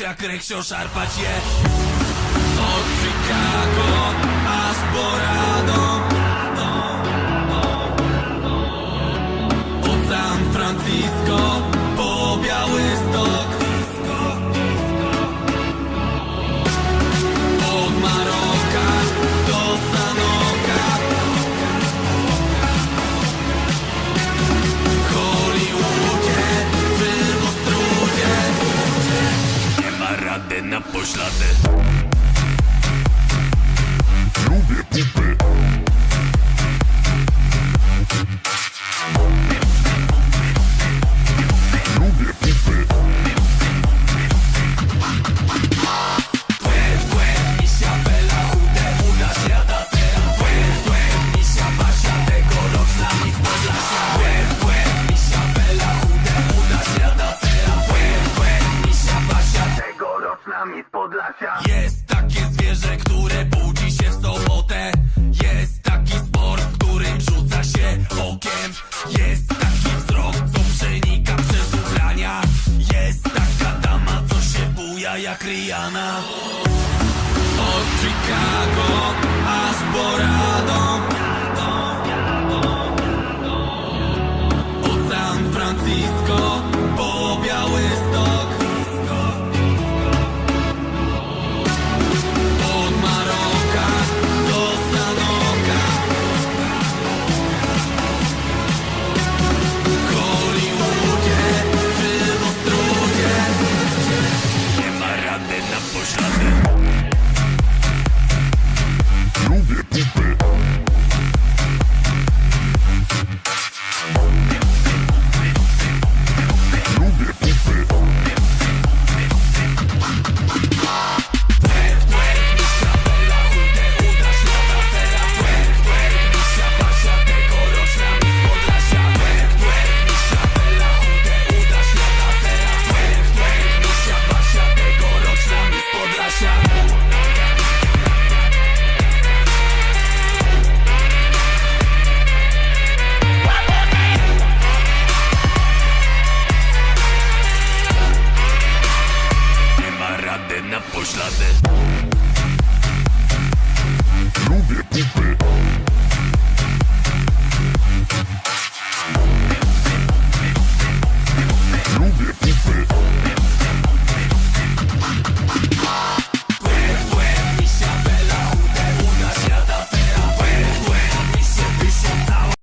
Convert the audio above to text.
jak reksio szarpać je? Od Chicago po Başladı. Lubię pupy. Podlasia Jest takie zwierzę, które budzi się w sobotę. Jest taki sport, którym rzuca się okiem. Jest taki wzrok, co przenika przez ubrania. Jest taka dama, co się buja jak Rihanna. Od Chicago aż po Radom